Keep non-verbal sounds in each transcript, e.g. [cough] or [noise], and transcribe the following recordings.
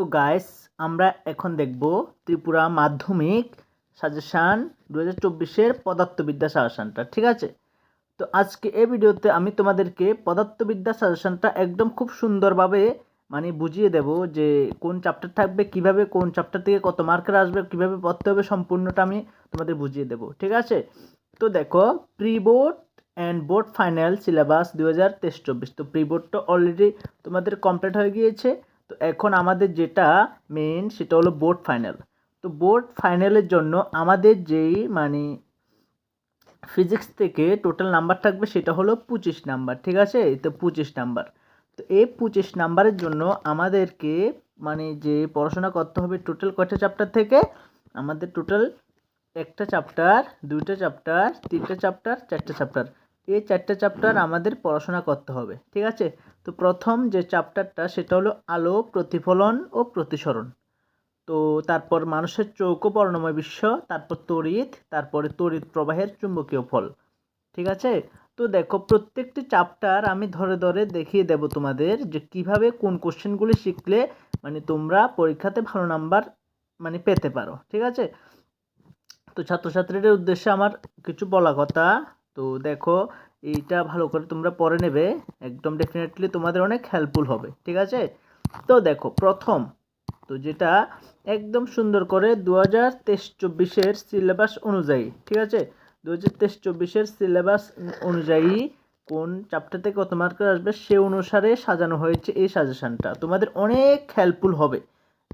তো গাইস আমরা এখন দেখব ত্রিপুরা মাধ্যমিক সাজেশান দু হাজার চব্বিশের পদার্থবিদ্যা সাজেশানটা ঠিক আছে? তো আজকে এই ভিডিওতে আমি তোমাদেরকে পদার্থবিদ্যা সাজেশানটা একদম খুব সুন্দরভাবে মানে বুঝিয়ে দেব যে কোন চ্যাপ্টার থাকবে, কীভাবে কোন চ্যাপ্টার থেকে কত মার্কের আসবে, কীভাবে পড়তে হবে সম্পূর্ণটা আমি তোমাদের বুঝিয়ে দেব, ঠিক আছে? তো দেখো pre board and board final syllabus দু হাজার চব্বিশ, তো প্রি বোর্ডটা অলরেডি তোমাদের কমপ্লিট হয়ে গিয়েছে। তো এখন আমাদের যেটা মেন সেটা হলো বোর্ড ফাইনাল তো বোর্ড ফাইনালের জন্য আমাদের যেই মানে ফিজিক্স থেকে টোটাল নাম্বার থাকবে সেটা হলো পঁচিশ নাম্বার ঠিক আছে? তো পঁচিশ নাম্বার তো এই পঁচিশ নাম্বারের জন্য আমাদেরকে মানে যে পড়াশোনা করতে হবে টোটাল কয়টা চ্যাপ্টার থেকে? আমাদের টোটাল একটা চ্যাপ্টার দুইটা চ্যাপ্টার তিনটা চ্যাপ্টার চারটে চ্যাপ্টার এই চারটে চ্যাপ্টার আমাদের পড়াশোনা করতে হবে, ঠিক আছে? তো প্রথম যে চ্যাপ্টারটা সেটা হলো আলো, প্রতিফলন ও প্রতিসরণ। তো তারপর মানুষের চৌক বর্ণময় বিশ্ব, তারপর তড়িৎ, তারপরে তড়িৎ প্রবাহের চুম্বকীয় ফল, ঠিক আছে? তো দেখো, প্রত্যেকটি চ্যাপ্টার আমি ধরে ধরে দেখিয়ে দেব তোমাদের যে কীভাবে কোন কোশ্চেনগুলি শিখলে মানে তোমরা পরীক্ষাতে ভালো নাম্বার মানে পেতে পারো, ঠিক আছে? তো ছাত্রছাত্রীদের উদ্দেশ্যে আমার কিছু বলা কথা। তো দেখো, এইটা ভালো করে তোমরা পরে নেবে। একদম ডেফিনেটলি তোমাদের অনেক হেল্পফুল হবে, ঠিক আছে? তো দেখো, প্রথম, তো যেটা একদম সুন্দর করে দু হাজার তেইশ চব্বিশের সিলেবাস অনুযায়ী, ঠিক আছে? দু হাজার তেইশ চব্বিশের সিলেবাস অনুযায়ী কোন চ্যাপ্টার থেকে কত মার্কের আসবে, সে অনুসারে সাজানো হয়েছে এই সাজেশানটা তোমাদের অনেক হেল্পফুল হবে।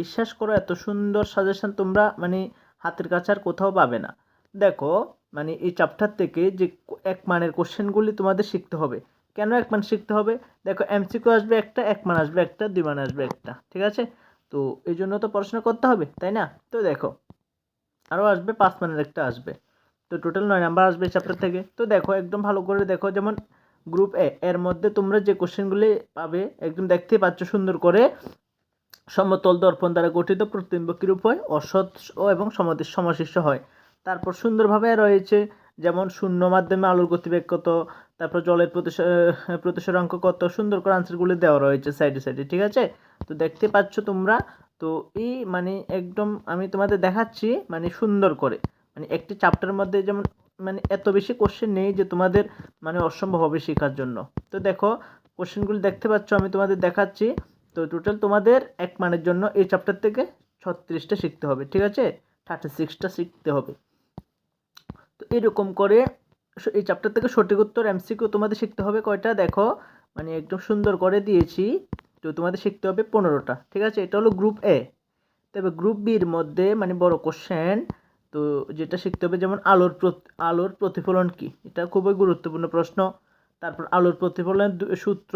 বিশ্বাস করো, এত সুন্দর সাজেশান তোমরা মানে হাতের কাছে আর কোথাও পাবে না। দেখো মানে এই চ্যাপ্টার থেকে যে এক মানের কোশ্চেনগুলি তোমাদের শিখতে হবে। কেন এক মান শিখতে হবে? দেখো এমসিকিউ আসবে একটা, এক মান আসবে একটা, দুই মান আসবে একটা, ঠিক আছে? তো এই জন্য তো পড়াশোনা করতে হবে, তাই না? তো দেখো আরও আসবে, পাঁচ মানের একটা আসবে। তো টোটাল নয় নাম্বার আসবে এই চ্যাপ্টার থেকে। তো দেখো, একদম ভালো করে দেখো, যেমন গ্রুপ এ এর মধ্যে তোমরা যে কোশ্চেনগুলি পাবে, একদম দেখতে পাচ্ছ সুন্দর করে। সমতল দর্পণ দ্বারা গঠিত প্রতিবিম্বকী রূপ হয়? অসৎ এবং সমাধির সমশিষ্ট হয়। তারপর সুন্দরভাবে রয়েছে, যেমন শূন্য মাধ্যমে আলোর গতিবেগ কত, তারপর জলের প্রতিসরাঙ্ক কত, সুন্দর করে আনসারগুলি দেওয়া রয়েছে সাইডে সাইডে ঠিক আছে? তো দেখতে পাচ্ছ তোমরা, তো এই মানে একদম আমি তোমাদের দেখাচ্ছি মানে সুন্দর করে মানে একটি চ্যাপ্টারের মধ্যে যেমন মানে এত বেশি কোশ্চেন নেই যে তোমাদের মানে অসম্ভব হবে শেখার জন্য। তো দেখো কোশ্চেনগুলি দেখতে পাচ্ছ, আমি তোমাদের দেখাচ্ছি, তো টোটাল তোমাদের এক মানের জন্য এই চ্যাপ্টার থেকে ছত্রিশটা শিখতে হবে, ঠিক আছে? থার্টি সিক্সটা শিখতে হবে। তো এরকম করে এই চ্যাপ্টার থেকে সঠিক উত্তর এমসিকিউ তোমাদের শিখতে হবে কয়টা? দেখো মানে একদম সুন্দর করে দিয়েছি। তো তোমাদের শিখতে হবে পনেরোটা, ঠিক আছে? এটা হলো গ্রুপ এ তবে গ্রুপ বির মধ্যে মানে বড় কোশ্চেন তো যেটা শিখতে হবে যেমন আলোর আলোর প্রতিফলন কি? এটা খুবই গুরুত্বপূর্ণ প্রশ্ন। তারপর আলোর প্রতিফলনের সূত্র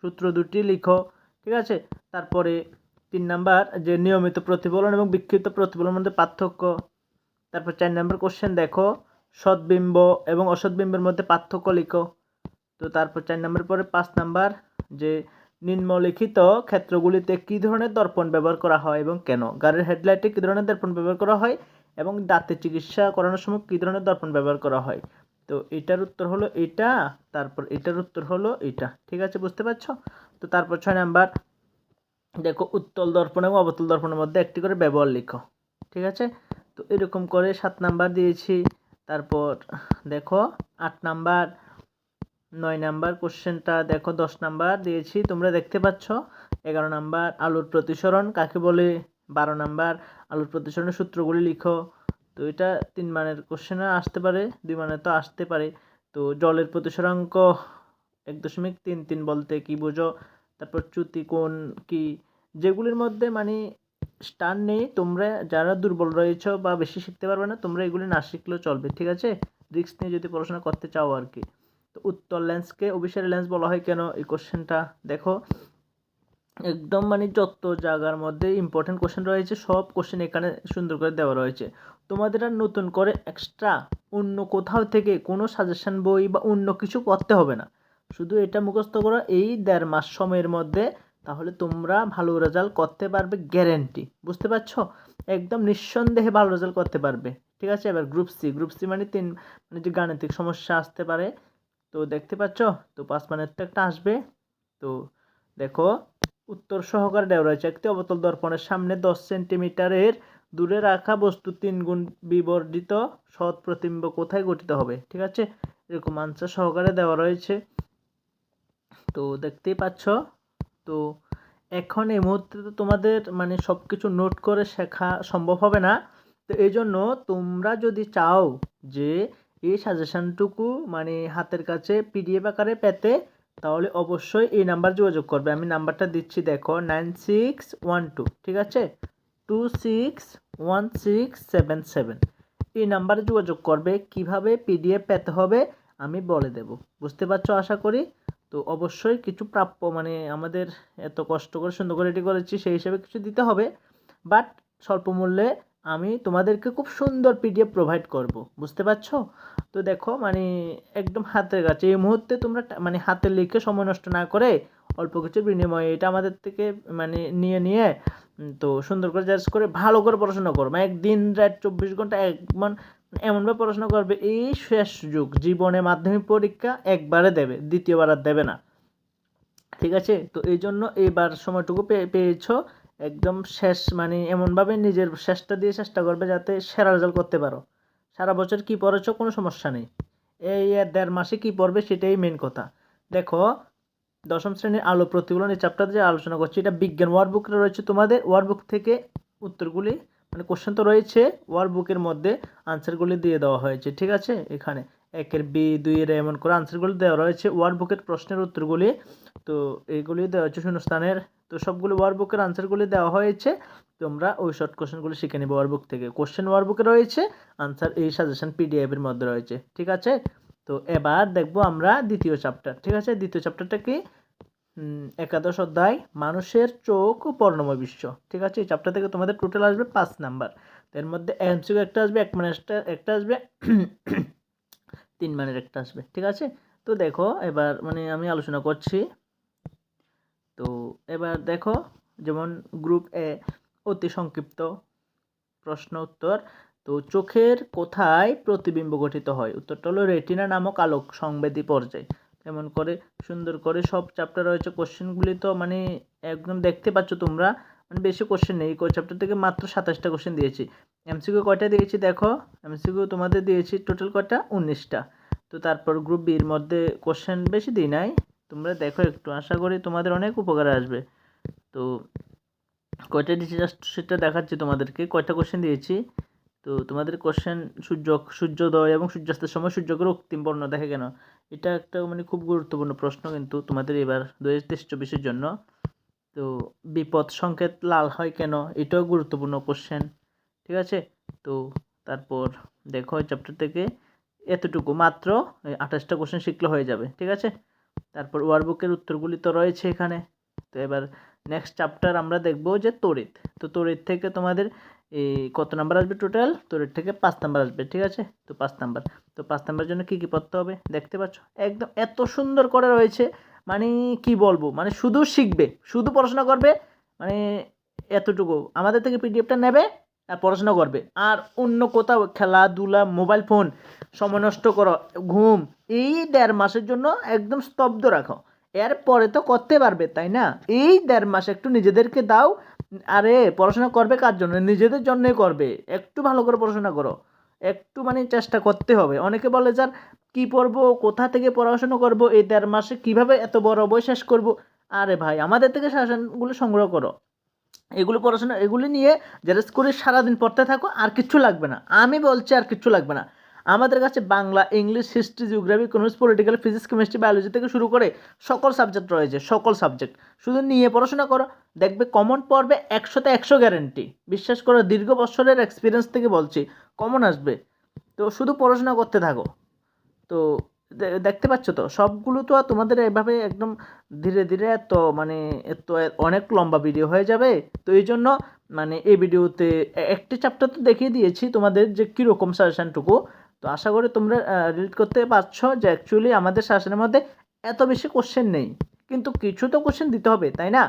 সূত্র দুটি লিখো, ঠিক আছে? তারপরে তিন নাম্বার, যে নিয়মিত প্রতিফলন এবং বিক্ষিপ্ত প্রতিফলনের মধ্যে পার্থক্য। তারপর চার নম্বর কোশ্চেন দেখো সদ্বিম্ব এবং অসৎবিম্বের মধ্যে পার্থক্য লিখো। তো তারপর চার নম্বর পরে পাঁচ নাম্বার, যে নিম্নলিখিত ক্ষেত্রগুলিতে কী ধরনের দর্পণ ব্যবহার করা হয় এবং কেন? গাড়ির হেডলাইটে কী ধরনের দর্পণ ব্যবহার করা হয় এবং দাঁতের চিকিৎসা করানোর সময় কী ধরনের দর্পণ ব্যবহার করা হয়? তো এটার উত্তর হলো এটা, তারপর এটার উত্তর হলো এটা। ঠিক আছে, বুঝতে পারছ? তো তারপর ছয় নাম্বার, দেখো উত্তল দর্পণ এবং অবতল দর্পণের মধ্যে একটি করে ব্যবহার লিখো। ঠিক আছে? তো এরকম করে সাত নাম্বার দিয়েছি। তারপর দেখো আট নাম্বার, নয় নাম্বার কোশ্চেনটা দেখো দশ নাম্বার দিয়েছি। তোমরা দেখতে পাচ্ছ এগারো নাম্বার আলুর প্রতিসরণ কাকে বলে? বারো নাম্বার আলুর প্রতিসরণের সূত্রগুলি লিখো। তো এটা তিন মানের কোশ্চেনে আসতে পারে, দুই মানের তো আসতে পারে। তো জলের প্রতিসরাঙ্ক এক দশমিক তিন তিন বলতে কি বোঝো? তারপর চ্যুতি কোণ কি? যেগুলির মধ্যে মানে স্টার নেই, তোমরা যারা দুর্বল রয়েছ বা বেশি শিখতে পারবে না, তোমরা এগুলি না শিখলেও চলবে, ঠিক আছে? রিক্স নিয়ে যদি পড়াশোনা করতে চাও আর কি। তো উত্তর লেন্সকে অভিসারী লেন্স বলা হয় কেন? এই কোশ্চেনটা দেখো। একদম মানে যত জায়গার মধ্যে ইম্পর্টেন্ট কোশ্চেন রয়েছে, সব কোশ্চেন এখানে সুন্দর করে দেওয়া রয়েছে। তোমাদের আর নতুন করে এক্সট্রা অন্য কোথাও থেকে কোনো সাজেশন বই বা অন্য কিছু করতে হবে না। শুধু এটা মুখস্থ করা, এই দেড় মাস সময়ের মধ্যে তাহলে তোমরা ভালো রেজাল্ট করতে পারবে গ্যারেন্টি বুঝতে পারছ? একদম নিঃসন্দেহে ভালো রেজাল্ট করতে পারবে, ঠিক আছে? এবার গ্রুপ সি গ্রুপ সি মানে তিন মানে যে গাণিতিক সমস্যা আসতে পারে, তো দেখতে পাচ্ছ? তো পাঁচ মানের তো একটা আসবে, তো দেখো, উত্তর সহকারে দেওয়া রয়েছে একটি অবতল দর্পণের সামনে দশ সেন্টিমিটারের দূরে রাখা বস্তু তিন গুণ বিবর্ধিত সৎ প্রতিবিম্ব কোথায় গঠিত হবে, ঠিক আছে? এরকম আনসার সহকারে দেওয়া রয়েছে, তো দেখতেই পাচ্ছ? তো এখন এই মুহূর্তে তো তোমাদের মানে সব কিছু নোট করে শেখা সম্ভব হবে না। তো এই জন্য তোমরা যদি চাও যে এই সাজেশানটুকু মানে হাতের কাছে পিডিএফ আকারে পেতে, তাহলে অবশ্যই এই নাম্বার যোগাযোগ করবে। আমি নাম্বারটা দিচ্ছি, দেখো নাইন সিক্স ওয়ান টু ঠিক আছে? Two six one six seven seven এই নাম্বারে যোগাযোগ করবে, কীভাবে পিডিএফ পেতে হবে আমি বলে দেব। বুঝতে পারছ আশা করি? তো অবশ্যই কিছু প্রাপ্য মানে আমাদের এত কষ্ট করে সুন্দর করে রেডি করেছি, সেই হিসাবে কিছু দিতে হবে। বাট স্বল্প মূল্যে আমি তোমাদেরকে খুব সুন্দর পিডিএফ প্রোভাইড করব, বুঝতে পারছ? তো দেখো মানে একদম হাতের কাছে এই মুহূর্তে তোমরা মানে হাতে লিখে সময় নষ্ট না করে অল্প কিছুর বিনিময়ে এটা আমাদের থেকে মানে নিয়ে নিয়ে তো সুন্দর করে জাজ করে ভালো করে পড়াশোনা করো। মানে একদিন রাত চব্বিশ ঘণ্টা, এক মান এমনভাবে পড়াশোনা করবে, এই শেষ যুগ, জীবনে মাধ্যমিক পরীক্ষা একবারে দেবে, দ্বিতীয়বার আর দেবে না। ঠিক আছে? তো এই জন্য এইবার সময়টুকু পেয়ে পেয়েছ, একদম শেষ মানে এমনভাবে নিজের শেষটা দিয়ে চেষ্টা করবে যাতে সেরা রেজাল্ট করতে পারো। সারা বছর কি পড়েছো? কোনো সমস্যা নেই। এই দেড় মাসে কি পড়বে সেটাই মেন কথা। দেখো, দশম শ্রেণির আলো প্রতিফলন এই চ্যাপ্টার যে আলোচনা করছি, এটা বিজ্ঞান ওয়ার্কবুক রয়েছে তোমাদের ওয়ার্কবুক থেকে উত্তরগুলি মানে কোশ্চেন তো রয়েছে ওয়ার্কবুকের মধ্যে আনসারগুলি দিয়ে দেওয়া হয়েছে, ঠিক আছে? এখানে একের বি, দুইয়ের এমন করে আনসারগুলি দেওয়া রয়েছে ওয়ার্কবুকের প্রশ্নের উত্তরগুলি। তো এইগুলি দেওয়া হচ্ছে শূন্যস্থানের, তো সবগুলো ওয়ার্কবুকের আনসারগুলি দেওয়া হয়েছে, তোমরা ওই শর্ট কোশ্চেনগুলি শিখে নিবে ওয়ার্কবুক থেকে। কোশ্চেন ওয়ার্কবুকে রয়েছে আনসার এই সাজেশন পিডিএফের মধ্যে রয়েছে, ঠিক আছে? তো এবার দেখব আমরা দ্বিতীয় চ্যাপ্টার ঠিক আছে? দ্বিতীয় চ্যাপ্টারটা কি? একাদশ অধ্যায়, মানুষের চোখ ও বর্ণময় বিশ্ব। ঠিক আছে? এই চ্যাপ্টার থেকে তোমাদের টোটাল আসবে পাঁচ নাম্বার এর মধ্যে এমসিকিউ একটা আসবে, এক মানের একটা আসবে, [coughs] তিন মানের একটা আসবে। ঠিক আছে? তো দেখো, এবার মানে আমি আলোচনা করছি। তো এবার দেখো, যেমন গ্রুপ এ অতি সংক্ষিপ্ত প্রশ্ন উত্তর। তো চোখের কোথায় প্রতিবিম্ব গঠিত হয়? উত্তরটা হলো রেটিনা নামক আলোক সংবেদী পর্যায়। তেমন করে, সুন্দর করে সব চ্যাপ্টার রয়েছে কোশ্চেনগুলি তো মানে একদম দেখতে পাচ্ছ তোমরা। মানে বেশি কোশ্চেন নেই। কোই চ্যাপ্টার থেকে মাত্র সাতাশটা কোশ্চেন দিয়েছি। এমসিকিউ কয়টা দিয়েছি দেখো? এমসিকিউ তোমাদের দিয়েছি টোটাল কয়টা? উনিশটা। তো তারপর গ্রুপ বির মধ্যে কোশ্চেন বেশি দিই নাই। তোমরা দেখো একটু। আশা করি তোমাদের অনেক উপকারে আসবে। তো কয়টা দিয়েছি? জাস্ট সেটা দেখাচ্ছি তোমাদেরকে। কয়টা কোশ্চেন দিয়েছি? তো তোমাদের কোশ্চেন সূর্য সূর্যোদয় এবং সূর্যাস্তের সময় সূর্যকে রক্তিম বর্ণ দেখে কেন? এটা একটা মানে খুব গুরুত্বপূর্ণ প্রশ্ন কিন্তু তোমাদের এবার দু হাজার তেইশ চব্বিশের জন্য। তো বিপদ সংকেত লাল হয় কেন? এটাও গুরুত্বপূর্ণ কোশ্চেন ঠিক আছে? তো তারপর দেখো চ্যাপ্টার থেকে এতটুকু, মাত্র আঠাশটা কোশ্চেন শিখলে হয়ে যাবে, ঠিক আছে? তারপর ওয়ার্কবুকের উত্তরগুলি তো রয়েছে এখানে। তো এবার নেক্সট চ্যাপ্টার আমরা দেখব যে তড়িৎ। তো তড়িৎ থেকে তোমাদের এই কত নাম্বার আসবে টোটাল তড়িৎ থেকে পাঁচ নাম্বার আসবে, ঠিক আছে? তো পাঁচ নাম্বার তো পাঁচ নাম্বার জন্য কী কী পড়তে হবে? দেখতে পাচ্ছ? একদম এত সুন্দর করে রয়েছে। মানে কি বলব? মানে শুধু শিখবে, শুধু পড়াশোনা করবে মানে এতটুকু। আমাদের থেকে পিডিএফটা নেবে আর পড়াশোনা করবে। আর অন্য কোথাও খেলাধুলা মোবাইল ফোন সময় নষ্ট করো, ঘুম, এই দেড় মাসের জন্য একদম স্তব্ধ রাখো। এরপরে তো করতে পারবে, তাই না? এই দেড় মাস একটু নিজেদেরকে দাও। আরে, পড়াশোনা করবে কার জন্য? নিজেদের জন্যই করবে। একটু ভালো করে পড়াশোনা করো। একটু মানে চেষ্টা করতে হবে। অনেকে বলে যার কি পড়ব? কোথা থেকে পড়াশোনা করব? এই দেড় মাসে কীভাবে এত বড় বই শেষ করব? আরে ভাই, আমাদের থেকে শাসনগুলো সংগ্রহ করো। এগুলো পড়াশোনা, এগুলি নিয়ে জেরেস করে সারাদিন পড়তে থাকো, আর কিচ্ছু লাগবে না। আমি বলছি আর কিচ্ছু লাগবে না। আমাদের কাছে Bangla, English history geography economics political physics chemistry biology থেকে শুরু করে সকল সাবজেক্ট রয়েছে, সকল সাবজেক্ট শুধু নিয়ে পড়াশোনা করো, দেখবে কমন পড়বে একশোতে একশো গ্যারেন্টি বিশ্বাস করো, দীর্ঘ বছরের এক্সপিরিয়েন্স থেকে বলছি কমন আসবে। তো শুধু পড়াশোনা করতে থাকো। তো দেখতে পাচ্ছ তো, সবগুলো তো আর তোমাদের এভাবে একদম ধীরে ধীরে এত মানে এত অনেক লম্বা ভিডিও হয়ে যাবে। তো এই জন্য মানে এই ভিডিওতে একটি চ্যাপ্টার তো দেখিয়ে দিয়েছি, তোমাদের যে কীরকম সাজেশনটুকু তো আশা করি তোমরা রিড করতে পারছ যে অ্যাকচুয়ালি আমাদের শাসনের মধ্যে এত বেশি কোশ্চেন নেই। কিন্তু কিছু তো কোশ্চেন দিতে হবে, তাই না?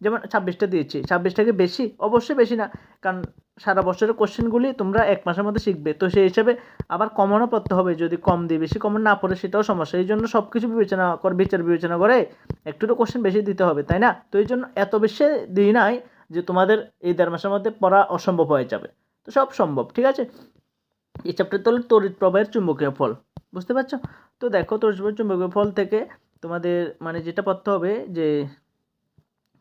যেমন ছাব্বিশটা দিয়েছি, ছাব্বিশটাকে বেশি? অবশ্যই বেশি না। কারণ সারা বছরের কোশ্চেনগুলি তোমরা এক মাসের মধ্যে শিখবে। তো সেই হিসাবে আবার কমনও পড়তে হবে। যদি কম দিয়ে বেশি কমন না পড়ে, সেটাও সমস্যা। এই জন্য সব কিছু বিবেচনা করে, বিচার বিবেচনা করে একটু তো কোশ্চেন বেশি দিতে হবে, তাই না? তো এই জন্য এত বেশি দিই নাই যে তোমাদের এই দেড় মাসের মধ্যে পড়া অসম্ভব হয়ে যাবে। তো সব সম্ভব, ঠিক আছে? এই চ্যাপ্টার হলো তড়িৎ প্রবাহের চুম্বকীয় ফল, বুঝতে পারছ? তো দেখো তড়িৎ প্রবাহের চুম্বকীয় ফল থেকে তোমাদের মানে যেটা পড়তে হবে যে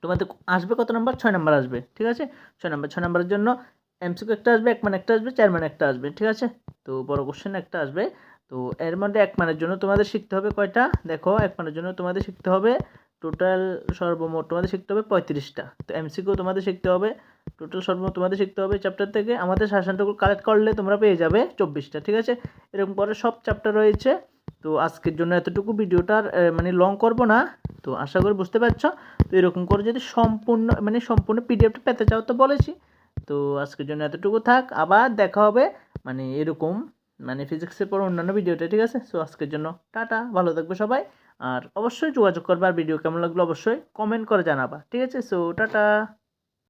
তোমাদের আসবে কত নাম্বার ছয় নাম্বার আসবে, ঠিক আছে? ছয় নাম্বার ছয় নাম্বারের জন্য এমসিকিউ একটা আসবে, এক মান একটা আসবে, চার একটা আসবে, ঠিক আছে? তো বড় কোশ্চেন একটা আসবে। তো এর মধ্যে এক মানের জন্য তোমাদের শিখতে হবে কয়টা? দেখো, এক মানের জন্য তোমাদের শিখতে হবে টোটাল সর্বমোট তোমাদের শিখতে হবে পঁয়ত্রিশটা। তো এমসিকিউ তোমাদের শিখতে হবে টোটাল সর্বমোট তোমাদের শিখতে হবে চ্যাপ্টার থেকে। আমাদের শাসনটুকু কালেক্ট করলে তোমরা পেয়ে যাবে চব্বিশটা, ঠিক আছে? এরকম পরে সব চ্যাপ্টার রয়েছে। তো আজকের জন্য এতটুকু ভিডিওটার মানে লং করব না। তো আশা করি বুঝতে পারছ। তো এরকম করে যদি সম্পূর্ণ মানে সম্পূর্ণ পিডিএফটা পেতে চাও তো বলেছি। তো আজকের জন্য এতটুকু থাক। আবার দেখা হবে মানে এরকম মানে ফিজিক্সের পর অন্যান্য ভিডিওটা ঠিক আছে? সো আজকের জন্য টাটা। ভালো থাকবে সবাই। আর অবশ্যই যোগাযোগ করবার আর ভিডিও কেমন লাগল অবশ্যই কমেন্ট করে জানাবা। ঠিক আছে? So tata!